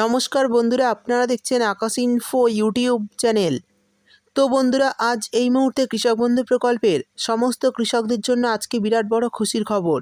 নমস্কার বন্ধুরা, আপনারা দেখছেন আকাশ ইনফো ইউটিউব চ্যানেল তো বন্ধুরা, আজ এই মুহূর্তে কৃষক বন্ধু প্রকল্পের সমস্ত কৃষকদের জন্য আজকে বিরাট বড় খুশির খবর।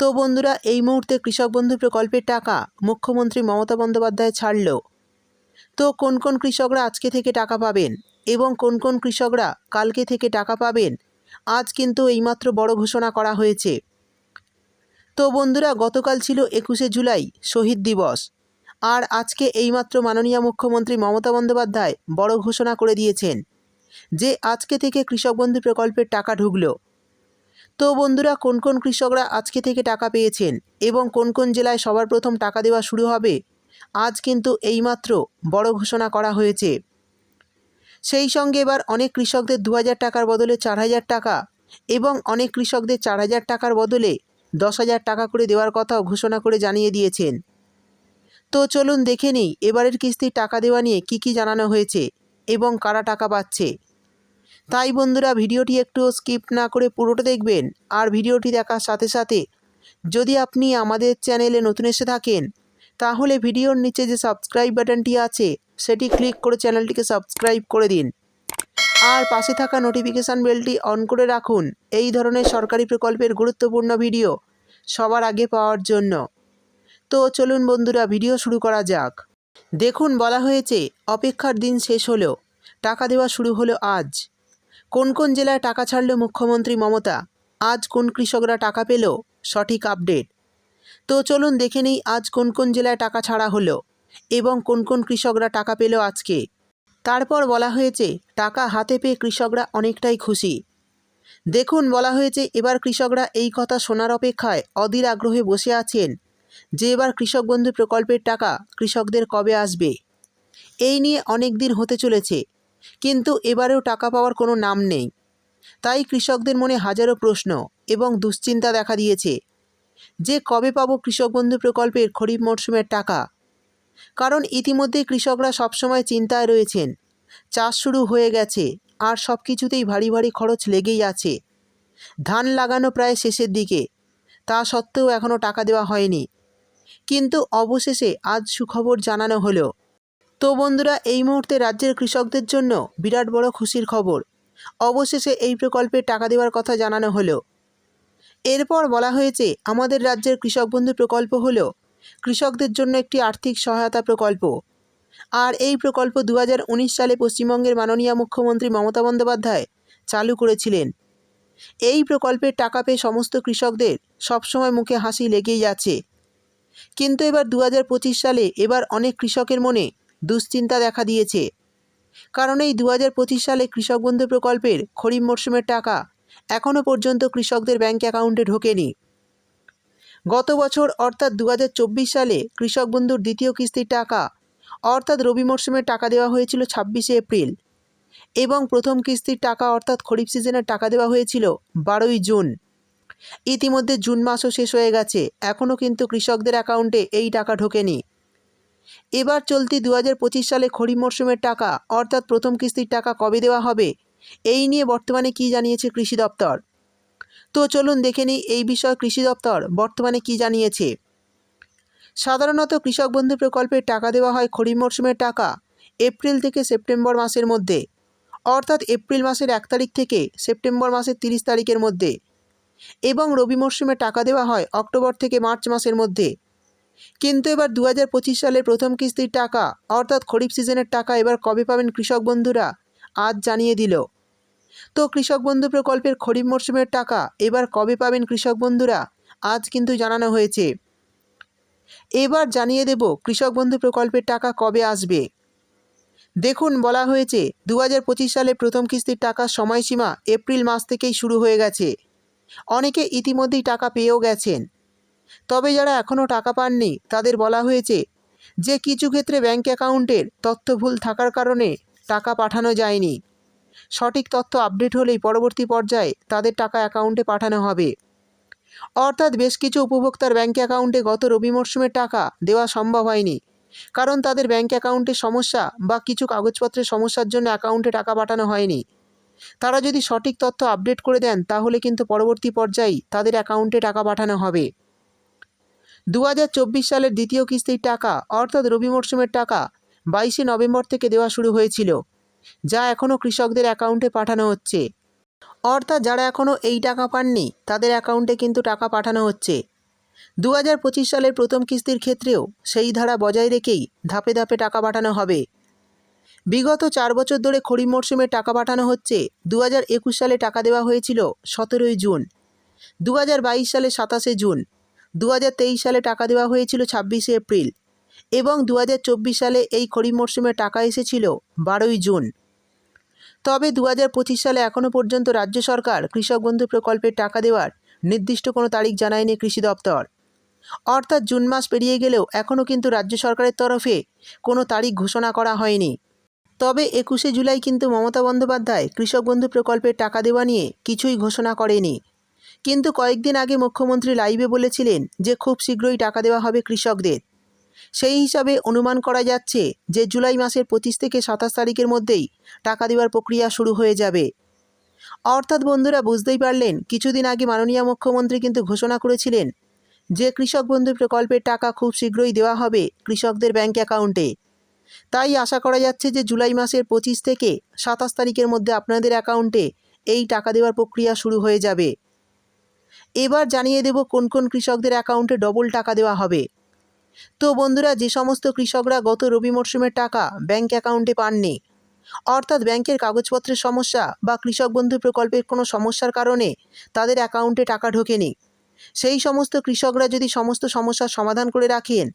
তো বন্ধুরা, এই মুহূর্তে কৃষক বন্ধু প্রকল্পের টাকা মুখ্যমন্ত্রী মমতা বন্দ্যোপাধ্যায় ছাড়ল। তো কোন কোন কৃষকরা আজকে থেকে টাকা পাবেন এবং কোন কোন কৃষকরা কালকে থেকে টাকা পাবেন, আজ কিন্তু এইমাত্র বড় ঘোষণা করা হয়েছে। তো বন্ধুরা, গতকাল ছিল একুশে জুলাই শহীদ দিবস। আর আজকে এইমাত্র মাননীয় মুখ্যমন্ত্রী মমতা বন্দ্যোপাধ্যায় বড় ঘোষণা করে দিয়েছেন যে আজকে থেকে কৃষক বন্ধু প্রকল্পের টাকা ঢুকলো। তো বন্ধুরা, কোন কোন কৃষকরা আজকে থেকে টাকা পেয়েছেন এবং কোন কোন জেলায় সবার প্রথম টাকা দেওয়া শুরু হবে, আজ কিন্তু এইমাত্র বড় ঘোষণা করা হয়েছে। সেই সঙ্গে এবার অনেক কৃষকদের দু হাজার টাকার বদলে চার হাজার টাকা এবং অনেক কৃষকদের চার হাজার টাকার বদলে দশ হাজার টাকা করে দেওয়ার কথাও ঘোষণা করে জানিয়ে দিয়েছেন। তো চলুন দেখে নিই, এবারের কিস্তির টাকা দেওয়া নিয়ে কি কি জানানো হয়েছে এবং কারা টাকা পাচ্ছে। তাই বন্ধুরা, ভিডিওটি একটু স্কিপ না করে পুরোটা দেখবেন আর ভিডিওটি দেখার সাথে সাথে যদি আপনি আমাদের চ্যানেলে নতুন এসে থাকেন, তাহলে ভিডিওর নিচে যে সাবস্ক্রাইব বাটনটি আছে, সেটি ক্লিক করে চ্যানেলটিকে সাবস্ক্রাইব করে দিন। আর পাশে থাকা নোটিফিকেশান বেলটি অন করে রাখুন, এই ধরনের সরকারি প্রকল্পের গুরুত্বপূর্ণ ভিডিও সবার আগে পাওয়ার জন্য। তো চলুন বন্ধুরা, ভিডিও শুরু করা যাক। দেখুন, বলা হয়েছে, অপেক্ষার দিন শেষ হলো। টাকা দেওয়া শুরু হলো আজ। কোন কোন জেলায় টাকা ছাড়ল মুখ্যমন্ত্রী মমতা? আজ কোন কৃষকরা টাকা পেল? সঠিক আপডেট। তো চলুন দেখে নেই, আজ কোন কোন জেলায় টাকা ছাড়া হলো এবং কোন কোন কৃষকরা টাকা পেল আজকে। তারপর বলা হয়েছে, টাকা হাতে পেয়ে কৃষকরা অনেকটাই খুশি। দেখুন, বলা হয়েছে, এবার কৃষকরা এই কথা শোনার অপেক্ষায় অধীর আগ্রহে বসে আছেন যে এবার কৃষক বন্ধু প্রকল্পের টাকা কৃষকদের কবে আসবে? এই নিয়ে অনেক দিন হতে চলেছে, কিন্তু এবারেও টাকা পাওয়ার কোনো নাম নেই। তাই কৃষকদের মনে হাজারো প্রশ্ন এবং দুশ্চিন্তা দেখা দিয়েছে। যে কবে পাব কৃষক বন্ধু প্রকল্পের খরিফ মরশুমের টাকা? কারণ ইতিমধ্যে কৃষকরা সবসময় চিন্তায় রয়েছেন, চাষ শুরু হয়ে গেছে আর সব কিছুতেই ভারী ভারী খরচ লেগেই আছে। ধান লাগানো প্রায় শেষের দিকে, তা সত্ত্বেও এখনও টাকা দেওয়া হয়নি। কিন্তু অবশেষে আজ সুখবর জানানো হলো। তো বন্ধুরা, এই মুহূর্তে রাজ্যের কৃষকদের জন্য বিরাট বড় খুশির খবর। অবশেষে এই প্রকল্পে টাকা দেওয়ার কথা জানানো হলো। এরপর বলা হয়েছে, আমাদের রাজ্যের কৃষক বন্ধু প্রকল্প হল কৃষকদের জন্য একটি আর্থিক সহায়তা প্রকল্প। আর এই প্রকল্প দু হাজার উনিশ সালে পশ্চিমবঙ্গের মাননীয় মুখ্যমন্ত্রী মমতা বন্দ্যোপাধ্যায় চালু করেছিলেন। এই প্রকল্পের টাকা পেয়ে সমস্ত কৃষকদের সবসময় মুখে হাসি লেগেই আছে কিন্তু এবার দু হাজার পঁচিশ সালে এবার অনেক কৃষকের মনে দুশ্চিন্তা দেখা দিয়েছে। কারণ এই দু হাজার পঁচিশ সালে কৃষক বন্ধু প্রকল্পের খরিফ মরশুমের টাকা এখনও পর্যন্ত কৃষকদের ব্যাঙ্ক অ্যাকাউন্টে ঢোকেনি। গত বছর অর্থাৎ দু হাজার চব্বিশ সালে কৃষক বন্ধুর দ্বিতীয় কিস্তির টাকা, অর্থাৎ রবি মরশুমের টাকা দেওয়া হয়েছিল ছাব্বিশে এপ্রিল এবং প্রথম কিস্তির টাকা অর্থাৎ খরিফ সিজনের টাকা দেওয়া হয়েছিল বারোই জুন। ইতিমধ্যে জুন মাসও শেষ হয়ে গেছে। এখনও কিন্তু কৃষকদের অ্যাকাউন্টে এই টাকা ঢোকেনি। এবার চলতি দু হাজার পঁচিশ সালে খরিফ মরশুমের টাকা, অর্থাৎ প্রথম কিস্তির টাকা কবে দেওয়া হবে, এই নিয়ে বর্তমানে কি জানিয়েছে কৃষি দপ্তর? তো চলুন দেখে নিই এই বিষয়ে কৃষি দপ্তর বর্তমানে কি জানিয়েছে। সাধারণত কৃষক বন্ধু প্রকল্পের টাকা দেওয়া হয় খরিফ মরশুমের টাকা, এপ্রিল থেকে সেপ্টেম্বর মাসের মধ্যে, অর্থাৎ এপ্রিল মাসের এক তারিখ থেকে সেপ্টেম্বর মাসের তিরিশ তারিখের মধ্যে। এবং রবি মরশুমে টাকা দেওয়া হয় অক্টোবর থেকে মার্চ মাসের মধ্যে। কিন্তু এবার দু হাজার সালের প্রথম কিস্তির টাকা, অর্থাৎ খরিফ সিজনের টাকা এবার কবে পাবেন কৃষক বন্ধুরা, আজ জানিয়ে দিল। তো কৃষক বন্ধু প্রকল্পের খরিফ মরশুমের টাকা এবার কবে পাবেন কৃষক বন্ধুরা, আজ কিন্তু জানানো হয়েছে। এবার জানিয়ে দেব কৃষক বন্ধু প্রকল্পের টাকা কবে আসবে। দেখুন, বলা হয়েছে দু হাজার পঁচিশ সালে প্রথম কিস্তির টাকার সময়সীমা এপ্রিল মাস থেকেই শুরু হয়ে গেছে। অনেকে ইতিমধ্যেই টাকা পেয়েও গেছেন। তবে যারা এখনও টাকা পাননি, তাদের বলা হয়েছে যে কিছু ক্ষেত্রে ব্যাঙ্ক অ্যাকাউন্টের তথ্য ভুল থাকার কারণে টাকা পাঠানো যায়নি। সঠিক তথ্য আপডেট হলেই পরবর্তী পর্যায়ে তাদের টাকা অ্যাকাউন্টে পাঠানো হবে। অর্থাৎ বেশ কিছু উপভোক্তার ব্যাঙ্ক অ্যাকাউন্টে গত রবি মরশুমের টাকা দেওয়া সম্ভব হয়নি, কারণ তাদের ব্যাঙ্ক অ্যাকাউন্টে সমস্যা বা কিছু কাগজপত্রের সমস্যার জন্য অ্যাকাউন্টে টাকা পাঠানো হয়নি। তারা যদি সঠিক তথ্য আপডেট করে দেন, তাহলে কিন্তু পরবর্তী পর্যায়ে তাদের অ্যাকাউন্টে টাকা পাঠানো হবে। দু হাজার চব্বিশ সালের দ্বিতীয় কিস্তির টাকা, অর্থাৎ রবি মরশুমের টাকা, বাইশে নভেম্বর থেকে দেওয়া শুরু হয়েছিল, যা এখনও কৃষকদের অ্যাকাউন্টে পাঠানো হচ্ছে। অর্থাৎ যারা এখনও এই টাকা পাননি, তাদের অ্যাকাউন্টে কিন্তু টাকা পাঠানো হচ্ছে। দু হাজার পঁচিশ সালের প্রথম কিস্তির ক্ষেত্রেও সেই ধারা বজায় রেখেই ধাপে ধাপে টাকা পাঠানো হবে। বিগত চার বছর ধরে খরিফ মরশুমে টাকা পাঠানো হচ্ছে। দু একুশ সালে টাকা দেওয়া হয়েছিল সতেরোই জুন। দু হাজার বাইশ সালে সাতাশে জুন। দু হাজার তেইশ সালে টাকা দেওয়া হয়েছিল ছাব্বিশে এপ্রিল। এবং দু হাজার চব্বিশ সালে এই খরিফ মরশুমে টাকা এসেছিল বারোই জুন। তবে দু হাজার পঁচিশ সালে এখনও পর্যন্ত রাজ্য সরকার কৃষক বন্ধু প্রকল্পের টাকা দেওয়ার নির্দিষ্ট কোনো তারিখ জানায়নি কৃষি দপ্তর। অর্থাৎ জুন মাস পেরিয়ে গেলেও এখনও কিন্তু রাজ্য সরকারের তরফে কোনো তারিখ ঘোষণা করা হয়নি। তবে একুশে জুলাই কিন্তু মমতা বন্দ্যোপাধ্যায় কৃষক বন্ধু প্রকল্পের টাকা দেওয়া নিয়ে কিছুই ঘোষণা করেনি। কিন্তু কয়েকদিন আগে মুখ্যমন্ত্রী লাইভে বলেছিলেন যে খুব শীঘ্রই টাকা দেওয়া হবে কৃষকদের। সেই হিসাবে অনুমান করা যাচ্ছে যে জুলাই মাসের পঁচিশ থেকে সাতাশ তারিখের মধ্যেই টাকা দেওয়ার প্রক্রিয়া শুরু হয়ে যাবে। অর্থাৎ বন্ধুরা বুঝতেই পারলেন, কিছুদিন আগে মাননীয় মুখ্যমন্ত্রী কিন্তু ঘোষণা করেছিলেন যে কৃষক বন্ধু প্রকল্পের টাকা খুব শীঘ্রই দেওয়া হবে কৃষকদের ব্যাংক অ্যাকাউন্টে। তাই আশা করা যাচ্ছে যে জুলাই মাসের পঁচিশ থেকে সাতাশ তারিখের মধ্যে আপনাদের অ্যাকাউন্টে এই টাকা দেওয়ার প্রক্রিয়া শুরু হয়ে যাবে। এবার জানিয়ে দেব কোন কোন কৃষকদের অ্যাকাউন্টে ডবল টাকা দেওয়া হবে। তো বন্ধুরা, যে সমস্ত কৃষকরা গত রবি মরশুমের টাকা ব্যাংক অ্যাকাউন্টে পাননি, অর্থাৎ ব্যাংকের কাগজপত্রের সমস্যা বা কৃষক বন্ধু প্রকল্পের কোনো সমস্যার কারণে তাদের অ্যাকাউন্টে টাকা ঢোকেনি, সেই সমস্ত কৃষকরা যদি সমস্ত সমস্যার সমাধান করে রাখেন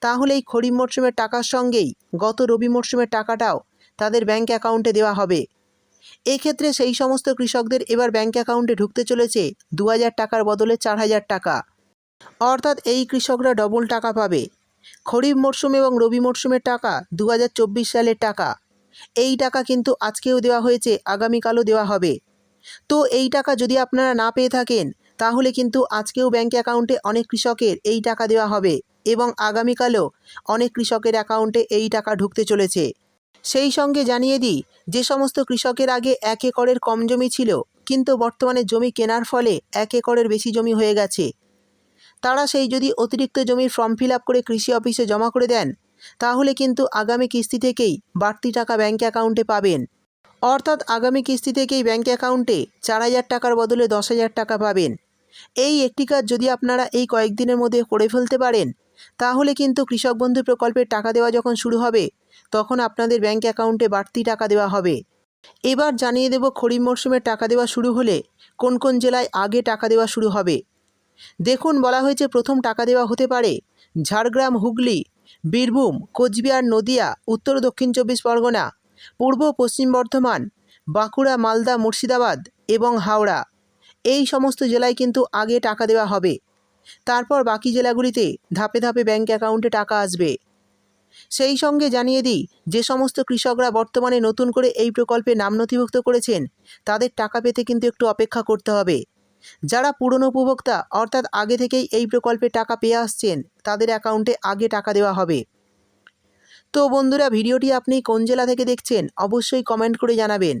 তাহলে এই খরিফ মরশুমের টাকার সঙ্গেই গত রবি মরশুমের টাকাটাও তাদের ব্যাংক অ্যাকাউন্টে দেওয়া হবে। এক্ষেত্রে সেই সমস্ত কৃষকদের এবার ব্যাংক অ্যাকাউন্টে ঢুকতে চলেছে দু হাজার টাকার বদলে চার হাজার টাকা। অর্থাৎ এই কৃষকরা ডবল টাকা পাবে। খরিফ মরশুম এবং রবি মরশুমের টাকা দু হাজার চব্বিশ সালের টাকা। এই টাকা কিন্তু আজকেও দেওয়া হয়েছে, আগামীকালও দেওয়া হবে। তো এই টাকা যদি আপনারা না পেয়ে থাকেন তাহলে কিন্তু আজকেও ব্যাংক অ্যাকাউন্টে অনেক কৃষকের এই টাকা দেওয়া হবে এবং আগামীকালও অনেক কৃষকের অ্যাকাউন্টে এই টাকা ঢুকতে চলেছে। সেই সঙ্গে জানিয়ে দিই, যে সমস্ত কৃষকের আগে এক একরের কম জমি ছিল, কিন্তু বর্তমানে জমি কেনার ফলে এক একরের বেশি জমি হয়ে গেছে। তারা সেই যদি অতিরিক্ত জমির ফর্ম ফিল করে কৃষি অফিসে জমা করে দেন, তাহলে কিন্তু আগামী কিস্তি থেকেই বাড়তি টাকা ব্যাঙ্ক অ্যাকাউন্টে পাবেন। অর্থাৎ আগামী কিস্তি থেকেই ব্যাঙ্ক অ্যাকাউন্টে চার হাজার টাকার বদলে দশ হাজার টাকা পাবেন। এই একটি কাজ যদি আপনারা এই কয়েকদিনের মধ্যে করে ফেলতে পারেন, তাহলে কিন্তু কৃষক বন্ধু প্রকল্পের টাকা দেওয়া যখন শুরু হবে, তখন আপনাদের ব্যাঙ্ক অ্যাকাউন্টে বাড়তি টাকা দেওয়া হবে। এবার জানিয়ে দেব খরিফ মরশুমে টাকা দেওয়া শুরু হলে কোন কোন জেলায় আগে টাকা দেওয়া শুরু হবে। দেখুন, বলা হয়েছে প্রথম টাকা দেওয়া হতে পারে ঝাড়গ্রাম, হুগলি, বীরভূম, কোচবিহার, নদিয়া, উত্তর দক্ষিণ চব্বিশ পরগনা, পূর্ব পশ্চিম বর্ধমান, বাঁকুড়া, মালদা, মুর্শিদাবাদ এবং হাওড়া। এই সমস্ত জেলায় কিন্তু আগে টাকা দেওয়া হবে। তারপর বাকি জেলাগুলিতে ধাপে ধাপে ব্যাঙ্ক অ্যাকাউন্টে টাকা আসবে। সেই সঙ্গে জানিয়ে দিই, যে সমস্ত কৃষকরা বর্তমানে নতুন করে এই প্রকল্পে নাম নথিভুক্ত করেছেন, তাদের টাকা পেতে কিন্তু একটু অপেক্ষা করতে হবে। যারা পুরনো উপভোক্তা, অর্থাৎ আগে থেকেই এই প্রকল্পে টাকা পেয়ে আসছেন, তাদের অ্যাকাউন্টে আগে টাকা দেওয়া হবে। তো বন্ধুরা, ভিডিওটি আপনি কোন জেলা থেকে দেখছেন, অবশ্যই কমেন্ট করে জানাবেন।